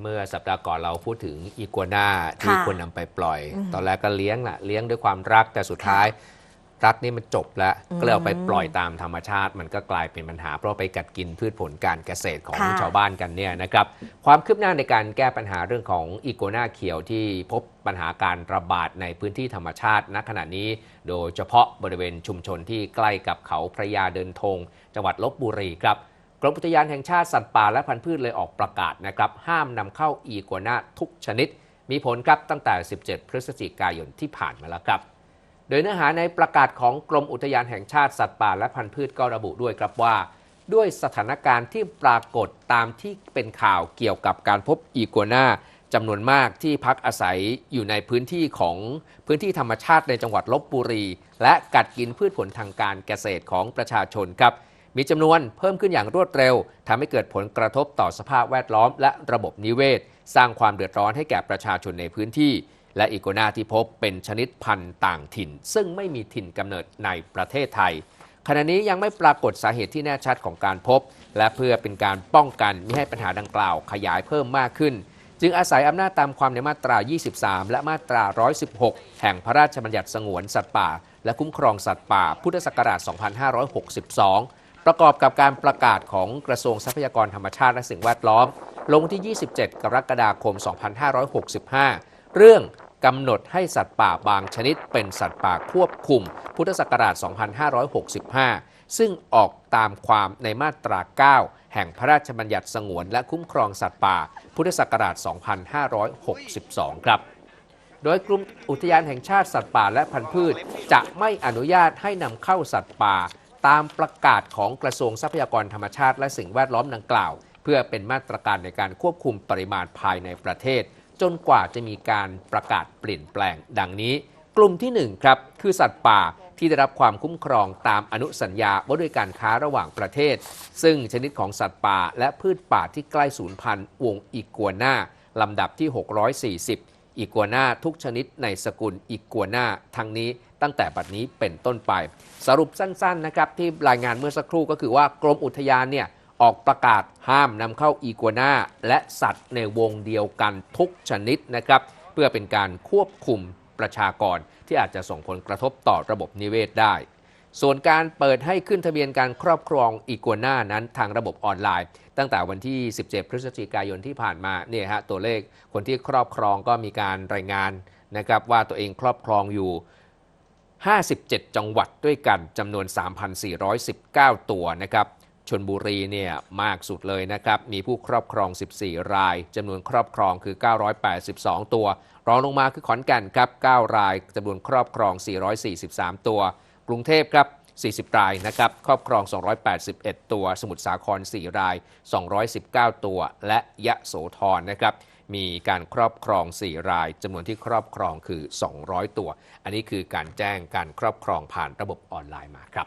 เมื่อสัปดาห์ก่อนเราพูดถึงอีกัวนาที่ค่ะควรนำไปปล่อยอืมตอนแรกก็เลี้ยงล่ะเลี้ยงด้วยความรักแต่สุดท้ายรักนี่มันจบแล้วอืมก็เลยเอาไปปล่อยตามธรรมชาติ มันก็กลายเป็นปัญหาเพราะไปกัดกินพืชผลการเกษตรของค่ะชาวบ้านกันเนี่ยนะครับความคืบหน้าในการแก้ปัญหาเรื่องของอีกัวนาเขียวที่พบปัญหาการระบาดในพื้นที่ธรรมชาติณขณะนี้ โดยเฉพาะบริเวณชุมชนที่ใกล้กับเขาพระยาเดินธงจังหวัดลบบุรีครับ กรมอุทยานแห่งชาติสัตว์ป่าและพันธุ์พืชเลยออกประกาศนะครับ ห้ามนำเข้าอีกัวนาทุกชนิด มีผลครับตั้งแต่ 17 พฤศจิกายนที่ผ่านมาแล้วครับ โดยเนื้อหาในประกาศของกรมอุทยานแห่งชาติสัตว์ป่าและพันธุ์พืชก็ระบุด้วยครับว่า ด้วยสถานการณ์ที่ปรากฏตามที่เป็นข่าวเกี่ยวกับการพบอีกัวนาจำนวนมากที่พักอาศัยอยู่ในพื้นที่ของพื้นที่ธรรมชาติในจังหวัดลบบุรี และกัดกินพืชผลทางการเกษตรของประชาชนครับ มีจำนวนเพิ่มขึ้นอย่างรวดเร็วทำให้เกิดผลกระทบต่อสภาพแวดล้อมและระบบนิเวศ สร้างความเดือดร้อนให้แก่ประชาชนในพื้นที่ และอีโกนาที่พบเป็นชนิดพันธุ์ต่างถิ่น ซึ่งไม่มีถิ่นกำเนิดในประเทศไทยขณะนี้ยังไม่ปรากฏสาเหตุที่แน่ชัดของการพบ และเพื่อเป็นการป้องกันไม่ให้ปัญหาดังกล่าวขยายเพิ่มมากขึ้น จึงอาศัยอำนาจตามความในมาตรา 23 และมาตรา 116 แห่งพระราชบัญญัติสงวนสัตว์ป่า และคุ้มครองสัตว์ป่า พุทธศักราช 2562 ประกอบกับการประกาศของกระทรวงทรัพยากรธรรมชาติและสิ่งแวดล้อม ลงที่ 27 กรกฎาคม 2565 เรื่องกำหนดให้สัตว์ป่าบางชนิดเป็นสัตว์ป่าควบคุม พุทธศักราช 2565 ซึ่งออกตามความในมาตรา 9 แห่งพระราชบัญญัติสงวนและคุ้มครองสัตว์ป่า พุทธศักราช 2562 ครับ โดยกรมอุทยานแห่งชาติสัตว์ป่าและพันธุ์พืช จะไม่อนุญาตให้นำเข้าสัตว์ป่า ตามประกาศของกระทรวงทรัพยากรธรรมชาติและสิ่งแวดล้อมดังกล่าว เพื่อเป็นมาตรการในการควบคุมปริมาณภายในประเทศ จนกว่าจะมีการประกาศเปลี่ยนแปลงดังนี้ กลุ่มที่1ครับคือสัตว์ป่าที่ได้รับความคุ้มครองตามอนุสัญญาว่าด้วยการค้าระหว่างประเทศ ซึ่งชนิดของสัตว์ป่าและพืชป่าที่ใกล้สูญพันธุ์วงอีกัวนาลำดับที่ 640 อีกัวนาทุกชนิดในสกุลอีกัวนาทั้งนี้ตั้งแต่บัดนี้เป็นต้นไป สรุปสั้นๆนะครับที่รายงานเมื่อสักครู่ก็คือว่ากรมอุทยานเนี่ยออกประกาศห้ามนำเข้าอีกัวนาและสัตว์ในวงเดียวกันทุกชนิดนะครับ เพื่อเป็นการควบคุมประชากรที่อาจจะส่งผลกระทบต่อระบบนิเวศได้ ส่วนการเปิดให้ขึ้นทะเบียนการครอบครองอีกัวน่านั้นทางระบบออนไลน์ ตั้งแต่วันที่ 17 พฤศจิกายนที่ผ่านมาเนี่ยฮะตัวเลขคนที่ครอบครองก็มีการรายงานนะครับว่าตัวเองครอบครองอยู่ 57 จังหวัดด้วยกันจำนวน 3,419 ตัวนะครับชนบุรีเนี่ยมากสุดเลยนะครับ มีผู้ครอบครอง 14 รายจำนวนครอบครองคือ 982 ตัว รองลงมาคือขอนแก่นครับ 9 รายจำนวนครอบครอง 443 ตัว กรุงเทพครับ40 รายนะครับ ครอบครอง 281 ตัว สมุทรสาคร 4 ราย 219 ตัว และยะโสธรนะครับ มีการครอบครอง 4 รายจำนวนที่ครอบครองคือ 200 ตัว อันนี้คือการแจ้งการครอบครองผ่านระบบออนไลน์มาครับ